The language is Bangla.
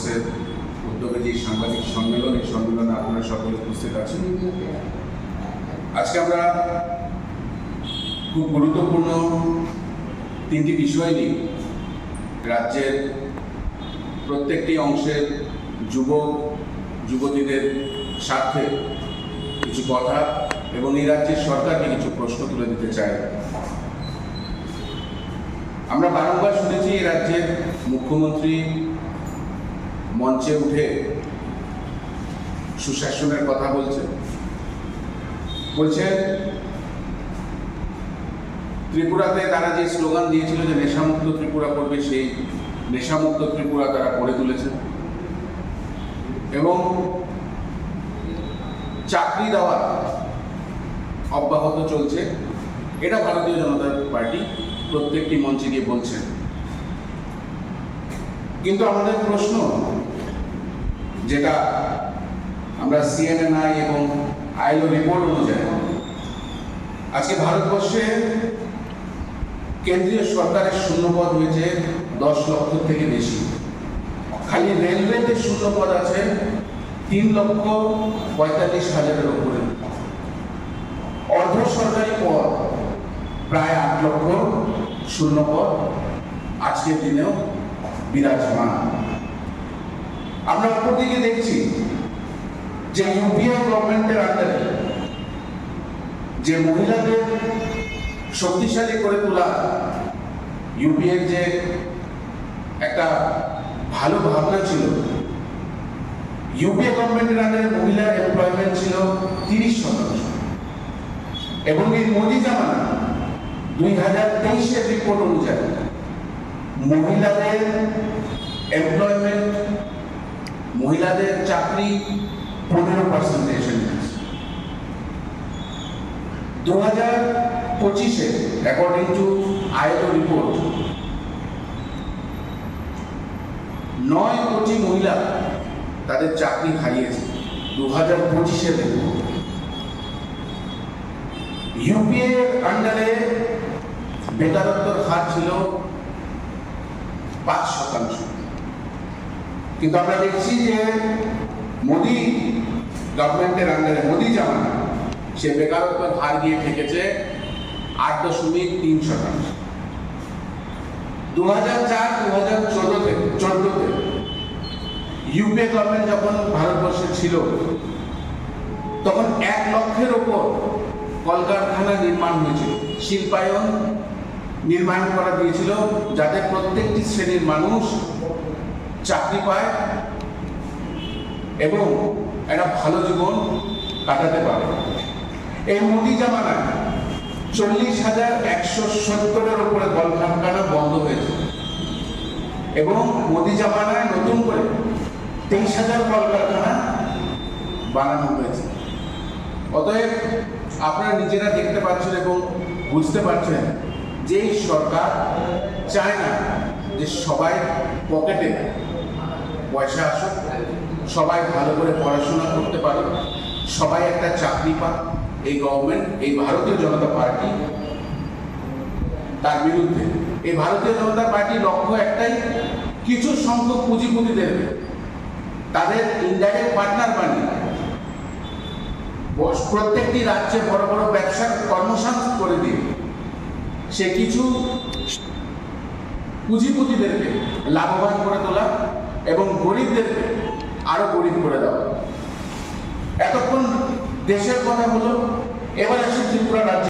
ফোর্সের উদ্যোগে যে সাংবাদিক সম্মেলন, এই সম্মেলনে আপনারা সকলে উপস্থিত আছেন। আজকে আমরা খুব গুরুত্বপূর্ণ তিনটি বিষয় নিয়ে রাজ্যের প্রত্যেকটি অংশের যুবক, যুবতীদের স্বার্থে কিছু কথা এবং এই রাজ্যের সরকারকে কিছু প্রশ্ন তুলে দিতে চাই। আমরা বারংবার শুনেছি, এই রাজ্যের মুখ্যমন্ত্রী মঞ্চে উঠে সুশাসনের কথা বলছেন বলছেন ত্রিপুরাতে তারা যে স্লোগান দিয়েছিল যে নেশামুক্ত ত্রিপুরা করবে, সেই নেশামুক্ত ত্রিপুরা তারা গড়ে তুলেছে। এবং চাকরি দেওয়া অব্যাহত চলছে। এটা ভারতীয় জনতা পার্টি প্রত্যেকটি মঞ্চে গিয়ে বলছেন কিন্তু আমাদের প্রশ্ন যেটা আমরা সিএনএনআই এবং আইলো রিপোর্ট অনুযায়ী। আজকে ভারতবর্ষে কেন্দ্রীয় সরকারের শূন্যপদ হয়েছে দশ লক্ষ থেকে বেশি। খালি রেলওয়েতে শূন্যপদ আছে তিন লক্ষ পঁয়তাল্লিশ হাজারের উপরে। অর্ধ সরকারি পদ প্রায় আট লক্ষ শূন্য পদ আজকের দিনেও বিরাজমান। আমরা উপর দিকে দেখছি যে ইউপিআই গভর্নমেন্টের আন্ডারে যে মহিলাদের শক্তিশালী করে তোলা ইউপিএর যে একটা ভালো ভাবনা ছিল, ইউপিএ গভর্নমেন্টের আন্ডারে মহিলার এমপ্লয়মেন্ট ছিল তিরিশ শতাংশ। এবং এই মোদি জামানা দুই হাজার তেইশের রিপোর্ট অনুযায়ী মহিলাদের এমপ্লয়মেন্ট মহিলাদের চাকরি পনেরো পার্সেন্টেজ দু হাজার পঁচিশে অ্যাকর্ডিং টু আয়ত রিপোর্ট নয় কোটি মহিলা তাদের চাকরি হারিয়েছে। দু হাজার পঁচিশে রিপোর্ট ইউপিএ আন্ডারে বেকারত্বর হার ছিল পাঁচ শতাংশ। কিন্তু আমরা দেখছি যে মোদি গভর্নমেন্টের আন্ডারে মোদি জামানা, সে বেকারত্বের হার গিয়ে থেকেছে আট দশমিক তিন শতাংশ। দু হাজার চার দু হাজার চোদ্দতে চোদ্দতে ইউপিএ গভর্নমেন্ট যখন ভারতবর্ষে ছিল, তখন এক লক্ষের ওপর কলকারখানা নির্মাণ হয়েছিল, শিল্পায়ন নির্মাণ করা দিয়েছিল, যাতে প্রত্যেকটি শ্রেণির মানুষ চাকরি পায় এবং একটা ভালো জীবন কাটাতে পারে। এই মোদি জামানায় চল্লিশ হাজার একশো সত্তরের উপরে কলকারখানা বন্ধ হয়েছে। এবং মোদি জামানায় নতুন করে তেইশ হাজার কলকারখানা বানানো হয়েছে। অতএব আপনারা নিজেরা দেখতে পাচ্ছেন এবং বুঝতে পারছেন যে সরকার চায় না যে সবাই পকেটে পয়সা আসুক, সবাই ভালো করে পড়াশোনা করতে পারে সবাই একটা চাকরি পাক। এই গভর্নমেন্ট এই ভারতীয় জনতা পার্টি, তার বিরুদ্ধে। এই ভারতীয় জনতা পার্টির লক্ষ্য একটাই, কিছু সংখ্যক পুঁজিপতিদের তাদের ইনডাইরেক্ট পার্টনার বানিয়ে। প্রত্যেকটি রাজ্যে বড় বড় ব্যবসার কর্মসংস্থান করে দিয়ে। সে কিছু পুঁজিপতিদেরকে লাভবান করে তোলা। এবং গরিবদেরকে আরও গরিব করে দাও। এতক্ষণ দেশের কথা হলো এবার এসে ত্রিপুরা রাজ্য।